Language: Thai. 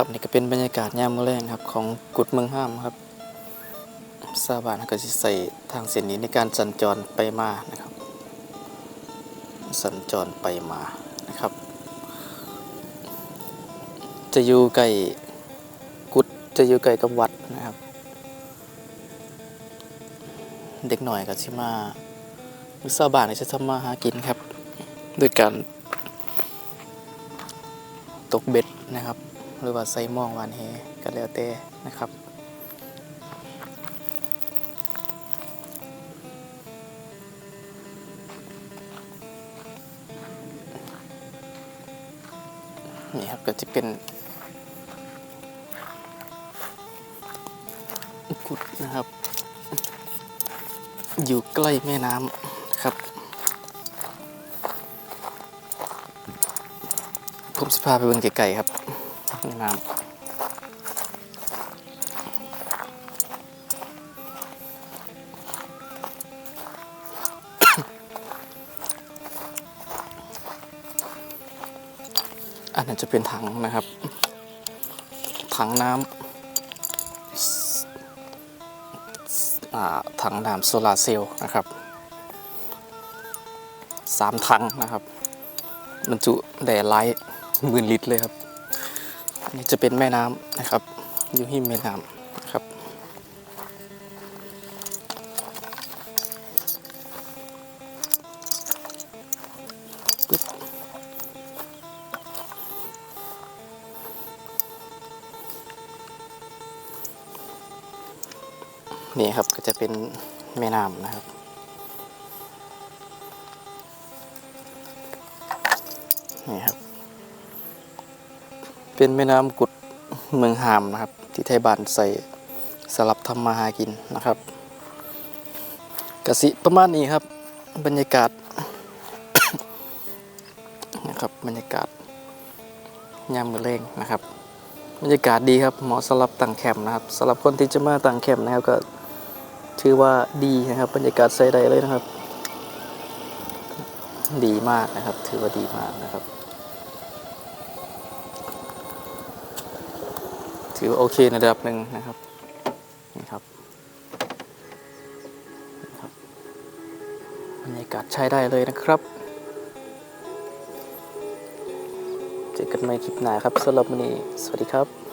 ครับนี่ก็เป็นบรรยากาศยามมื้อแรงครับของกุดเมืองห้ามครับชาบานก็สิใส่ทางเส้นนี้ในการสัญจรไปมานะครับ สัญจรไปมานะครับ จะอยู่ใกล้กุดจะอยู่ใกล้กับวัดนะครับ เด็กหน่อยก็สิมาหรือชาบานก็จะทำมาหากินครับ ด้วยการตกเบ็ดนะครับ หรือว่าใส่หมองหวานแหก็แล้วแต่นะครับนี่ครับก็จะเป็นกุดนะครับ อยู่ใกล้แม่น้ำครับ ผมจะพาไปเบิ่งไกลๆครับ แม่น้ำอันนั้นจะเป็นถังนะครับ ถังน้ำถังน้ำโซลาร์เซลล์นะครับสามถังนะครับบรรจุแด่ไลท์หมื่นลิตรเลยครับ นนี้จะเป็นแม่น้ำนะครับ อยู่หิมแม่น้ำนะครับ ปึ๊บนี่ครับก็จะเป็นแม่น้ำนะครับนี่ครับ เป็นแม่น้ำกุดเมืองหามนะครับ ที่ไทยบ้านใส่สลับทำมาหากินนะครับกสิประมาณนี้ครับ บรรยากาศนะครับบรรยากาศยามมือเร่งนะครับ บรรยากาศดีครับเหมาะสำหรับตั้งแคมป์นะครับสำหรับคนที่จะมาตั้งแคมป์นะครับก็ถือว่าดีนะครับบรรยากาศใส่ได้เลยนะครับ ดีมากนะครับ ถือว่าดีมากนะครับ ถือว่าโอเคในระดับหนึ่งนะครับนี่ครับบบรรยากาศใช้ได้เลยนะครับเจอกันใหม่คลิปหน้าครับสำหรับวันนี้สวัสดีครับ